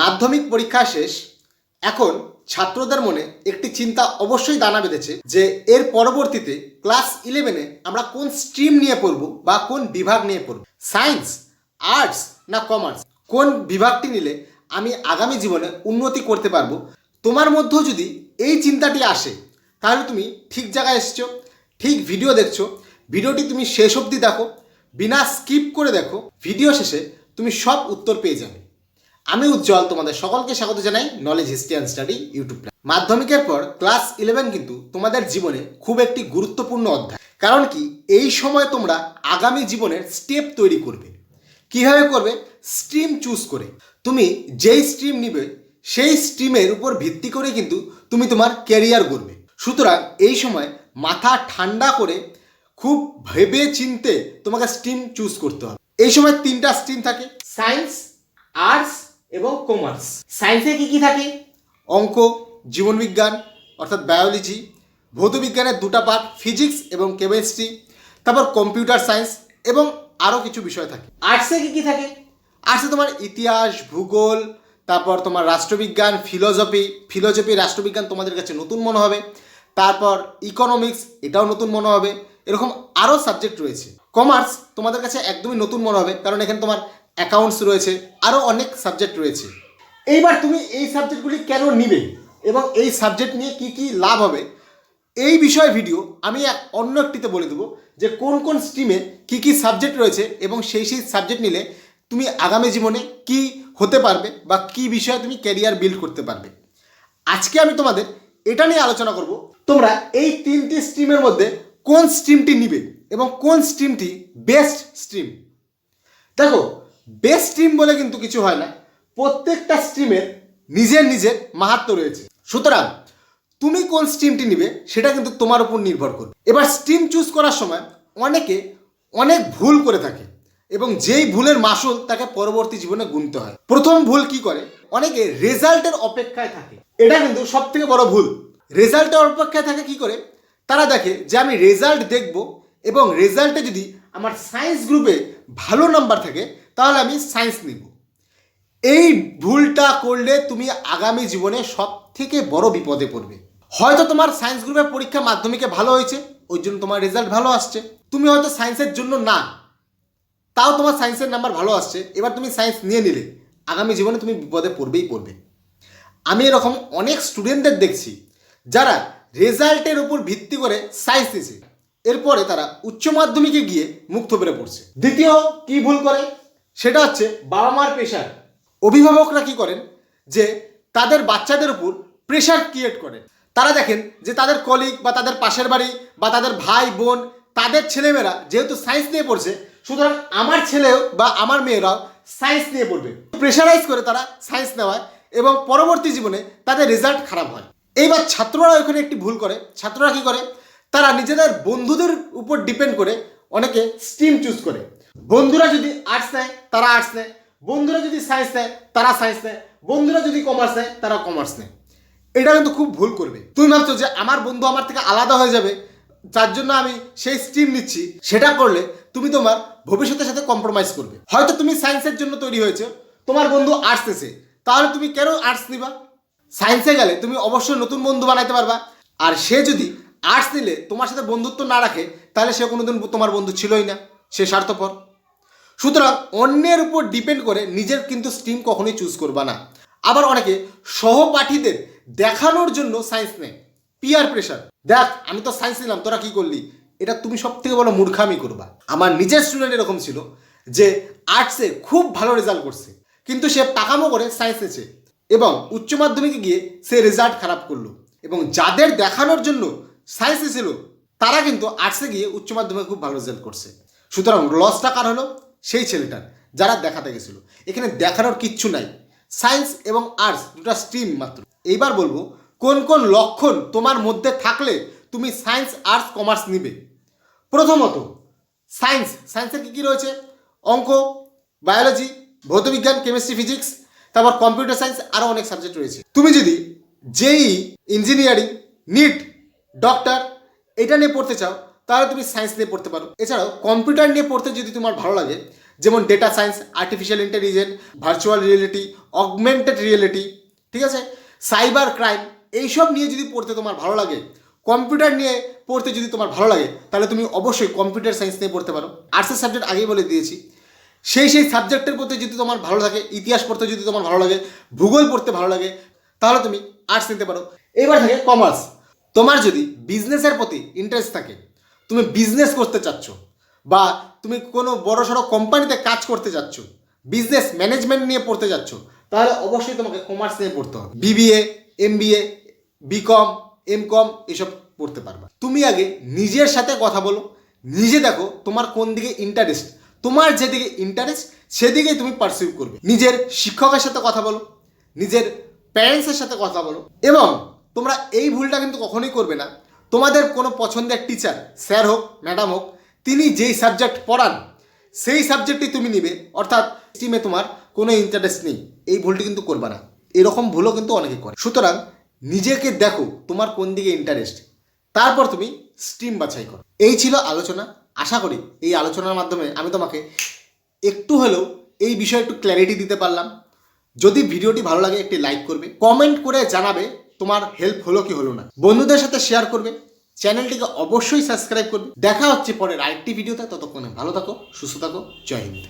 মাধ্যমিক পরীক্ষা শেষ, এখন ছাত্রদের মনে একটি চিন্তা অবশ্যই দানা বেঁধেছে যে এর পরবর্তীতে ক্লাস ইলেভেনে আমরা কোন স্ট্রিম নিয়ে পড়ব বা কোন বিভাগ নিয়ে পড়ব। সায়েন্স, আর্টস না কমার্স? কোন বিভাগটি নিলে আমি আগামী জীবনে উন্নতি করতে পারব? তোমার মধ্যেও যদি এই চিন্তাটি আসে, তাহলে তুমি ঠিক জায়গায় এসছো, ঠিক ভিডিও দেখছ, ভিডিওটি তুমি শেষ অবধি দেখো, বিনা স্কিপ করে দেখো, ভিডিও শেষে তুমি সব উত্তর পেয়ে যাবে। আমি উজ্জ্বল, তোমাদের সকলকে স্বাগত জানাই knowledge history and study YouTube মাধ্যমিকের পর ক্লাস ইলেভেন কিন্তু তোমাদের জীবনে খুব একটি গুরুত্বপূর্ণ অধ্যায়। কারণ কি, এই সময় তোমরা আগামী জীবনের স্টেপ তৈরি করবে। কীভাবে করবে? স্ট্রিম চুজ করে। তুমি যেই স্ট্রিম নিবে, সেই স্ট্রিমের উপর ভিত্তি করে কিন্তু তুমি তোমার ক্যারিয়ার গড়বে। সুতরাং এই সময় মাথা ঠান্ডা করে খুব ভেবে চিনতে তোমাকে স্ট্রিম চুজ করতে হবে। এই সময় তিনটা স্ট্রিম থাকে সায়েন্স আর্টস এবং কমার্স সায়েন্সে কি কি থাকে? অঙ্ক জীবনবিজ্ঞান অর্থাৎ বায়োলজি ভৌতবিজ্ঞানের দুটা পার্ট ফিজিক্স এবং কেমিস্ট্রি তারপর কম্পিউটার সায়েন্স এবং আরও কিছু বিষয় থাকে। আর্টসে কি কি থাকে? আর্টসে তোমার ইতিহাস ভূগোল তারপর তোমার রাষ্ট্রবিজ্ঞান ফিলোজফি ফিলোজফি রাষ্ট্রবিজ্ঞান তোমাদের কাছে নতুন মনে হবে। তারপর ইকোনমিক্স এটাও নতুন মনে হবে। এরকম আরও সাবজেক্ট রয়েছে। কমার্স তোমাদের কাছে একদমই নতুন মনে হবে কারণ এখানে তোমার অ্যাকাউন্টস রয়েছে আরও অনেক সাবজেক্ট রয়েছে। এইবার তুমি এই সাবজেক্টগুলি কেন নিবে এবং এই সাবজেক্ট নিয়ে কি কি লাভ হবে? এই বিষয়ে ভিডিও আমি অন্য একটিতে বলে দেবো যে কোন কোন স্ট্রিমে কি কি সাবজেক্ট রয়েছে এবং সেই সেই সাবজেক্ট নিলে তুমি আগামী জীবনে কি হতে পারবে বা কি বিষয়ে তুমি ক্যারিয়ার বিল্ড করতে পারবে। আজকে আমি তোমাদের এটা নিয়ে আলোচনা করব, তোমরা এই তিনটি স্ট্রিমের মধ্যে কোন স্ট্রিমটি নিবে এবং কোন স্ট্রিমটি বেস্ট স্ট্রিম দেখো বেস্ট স্ট্রিম বলে কিন্তু কিছু হয় না। প্রত্যেকটা স্ট্রিমের নিজের নিজের মাহাত্ম রয়েছে। সুতরাং তুমি কোন স্ট্রিমটি নিবে, সেটা কিন্তু তোমার উপর নির্ভর করবে। এবার স্ট্রিম চুজ করার সময় অনেকে অনেক ভুল করে থাকে এবং যেই ভুলের মাসুল তাকে পরবর্তী জীবনে গুনতে হয়। প্রথম ভুল কি করে? অনেকে রেজাল্টের অপেক্ষায় থাকে। এটা কিন্তু সব থেকে বড় ভুল। রেজাল্টের অপেক্ষায় থাকে কি করে? তারা দেখে যে আমি রেজাল্ট দেখব এবং রেজাল্টে যদি আমার সায়েন্স গ্রুপে ভালো নাম্বার থাকে তাহলে আমি সায়েন্স নিব। এই ভুলটা করলে তুমি আগামী জীবনে সব থেকে বড় বিপদে পড়বে। হয়তো তোমার সায়েন্স গ্রুপের পরীক্ষা মাধ্যমিকে ভালো হয়েছে, ওই জন্য তোমার রেজাল্ট ভালো আসছে। তুমি হয়তো সায়েন্সের জন্য না, তাও তোমার সায়েন্সের নাম্বার ভালো আসছে। এবার তুমি সায়েন্স নিয়ে নিলে, আগামী জীবনে তুমি বিপদে পড়বেই পড়বে। আমি এরকম অনেক স্টুডেন্টদের দেখছি, যারা রেজাল্টের উপর ভিত্তি করে সায়েন্স নিয়েছে। এরপরে তারা উচ্চ মাধ্যমিকে গিয়ে মুখ থুবড়ে পড়ছে। দ্বিতীয়, কি ভুল করে? সেটা হচ্ছে বাবা মার প্রেশার অভিভাবকরা কি করেন? যে তাদের বাচ্চাদের উপর প্রেশার ক্রিয়েট করেন তারা দেখেন যে তাদের কলিগ বা তাদের পাশের বাড়ি বা তাদের ভাই, বোন, তাদের ছেলেমেয়েরা যেহেতু সায়েন্স নিয়ে পড়ছে, সুতরাং আমার ছেলেও বা আমার মেয়েরাও সায়েন্স নিয়ে পড়বে। প্রেশারাইজ করে তারা সায়েন্স নেওয়ায় এবং পরবর্তী জীবনে তাদের রেজাল্ট খারাপ হয়। এইবার ছাত্ররা ওখানে একটি ভুল করে। ছাত্ররা কি করে? তারা নিজেদের বন্ধুদের উপর ডিপেন্ড করে অনেকে স্ট্রিম চুজ করে। বন্ধুরা যদি আর্টস নেয়, তারা আর্টস নেয়। বন্ধুরা যদি সায়েন্স নেয়, তারা সায়েন্স নেয়। বন্ধুরা যদি কমার্স নেয় তারা কমার্স নেয়। এটা কিন্তু খুব ভুল করবে। তুমি ভাবছ যে আমার বন্ধু আমার থেকে আলাদা হয়ে যাবে, যার জন্য আমি সেই স্ট্রিম নিচ্ছি। সেটা করলে তুমি তোমার ভবিষ্যতের সাথে কম্প্রোমাইজ করবে। হয়তো তুমি সায়েন্সের জন্য তৈরি হয়েছে, তোমার বন্ধু আর্টস এসে। তাহলে তুমি কেন আর্টস নিবা? সায়েন্সে গেলে তুমি অবশ্যই নতুন বন্ধু বানাইতে পারবা। আর সে যদি আর্টস নিলে, তোমার সাথে বন্ধুত্ব না রাখে, তাহলে সে কোনোদিন তোমার বন্ধু ছিলই না। সে স্বার্থপর। সুতরাং অন্যের উপর ডিপেন্ড করে নিজের কিন্তু স্ট্রিম কখনোই চুজ করবা না। আবার অনেকে সহপাঠীদের দেখানোর জন্য সায়েন্স নেয় পিয়ার প্রেশার দেখ, আমি তো সায়েন্স নিলাম, তোরা কি করলি? এটা তুমি সব থেকে বড় মূর্খামি করবা। আমার নিজের স্টুডেন্ট এরকম ছিল যে আর্টসে খুব ভালো রেজাল্ট করছে, কিন্তু সে পাকামো করে সায়েন্স নিয়েছে এবং উচ্চ মাধ্যমিকে গিয়ে সে রেজাল্ট খারাপ করল এবং যাদের দেখানোর জন্য সায়েন্স ছিল তারা কিন্তু আর্টসে গিয়ে উচ্চ মাধ্যমিকে খুব ভালো রেজাল্ট করছে। সুতরাং লসটা কার হলো? সেই ছেলেটার, যারা দেখাতে গেছিল। এখানে দেখানোর কিচ্ছু নাই। সায়েন্স এবং আর্টস দুটা স্ট্রিম মাত্র। এইবার বলব, কোন কোন লক্ষণ তোমার মধ্যে থাকলে তুমি সায়েন্স, আর্টস, কমার্স নিবে? প্রথমত, সায়েন্স। সায়েন্সের কী কী রয়েছে? অঙ্ক, বায়োলজি, ভৌতবিজ্ঞান, কেমিস্ট্রি, ফিজিক্স, তারপর কম্পিউটার সায়েন্স আরও অনেক সাবজেক্ট রয়েছে। তুমি যদি জেই, ইঞ্জিনিয়ারিং, নিট, ডক্টর, এটা নিয়ে পড়তে চাও তাহলে তুমি সায়েন্স নিয়ে পড়তে পারো। এছাড়াও কম্পিউটার নিয়ে পড়তে যদি তোমার ভালো লাগে, যেমন data science artificial intelligence virtual reality augmented reality ঠিক আছে? সাইবার ক্রাইম এইসব নিয়ে যদি পড়তে তোমার ভালো লাগে কম্পিউটার নিয়ে পড়তে যদি তোমার ভালো লাগে, তাহলে তুমি অবশ্যই কম্পিউটার সায়েন্স নিয়ে পড়তে পারো। আর্টসের সাবজেক্ট আগেই বলে দিয়েছি। সেই সেই সাবজেক্টের প্রতি যদি তোমার ভালো লাগে, ইতিহাস পড়তে যদি তোমার ভালো লাগে, ভূগোল পড়তে ভালো লাগে, তাহলে তুমি আর্টস নিতে পারো। এবার থাকে কমার্স তোমার যদি বিজনেসের প্রতি ইন্টারেস্ট থাকে তুমি বিজনেস করতে চাচ্ছ বা তুমি কোনো বড় সড়ো কোম্পানিতে কাজ করতে যাচ্ছ বিজনেস ম্যানেজমেন্ট নিয়ে পড়তে যাচ্ছ তাহলে অবশ্যই তোমাকে কমার্স নিয়ে পড়তে হবে। BBA MBA BCom MCom এসব পড়তে পারবা। তুমি আগে নিজের সাথে কথা বলো, নিজে দেখো তোমার কোন দিকে ইন্টারেস্ট তোমার যেদিকে ইন্টারেস্ট সেদিকে তুমি পারসিউ করবে। নিজের শিক্ষকের সাথে কথা বলো, নিজের প্যারেন্টসের সাথে কথা বলো। এবং তোমরা এই ভুলটা কিন্তু কখনোই করবে না। তোমাদের কোনো পছন্দের টিচার স্যার হোক ম্যাডাম হোক, তিনি যেই সাবজেক্ট পড়ান, সেই সাবজেক্টই তুমি নিবে। অর্থাৎ স্ট্রিমে তোমার কোনো ইন্টারেস্ট নেই। এই ভুলটি কিন্তু করবে না। এরকম ভুলও কিন্তু অনেকে করে। সুতরাং নিজেকে দেখো তোমার কোন দিকে ইন্টারেস্ট তারপর তুমি স্ট্রিম বাছাই করো। এই ছিল আলোচনা। আশা করি এই আলোচনার মাধ্যমে আমি তোমাকে একটু হলেও এই বিষয়ে একটু ক্ল্যারিটি দিতে পারলাম। যদি ভিডিওটি ভালো লাগে একটি লাইক করবে। কমেন্ট করে জানাবে তোমার হেল্প হলো কি হলো না? বন্ধুদের সাথে শেয়ার করবে, চ্যানেলটিকে অবশ্যই সাবস্ক্রাইব করবে। দেখা হচ্ছে পরের আরেকটি ভিডিওতে ততক্ষণে ভালো থাকো, সুস্থ থাকো, জয় হিন্দ।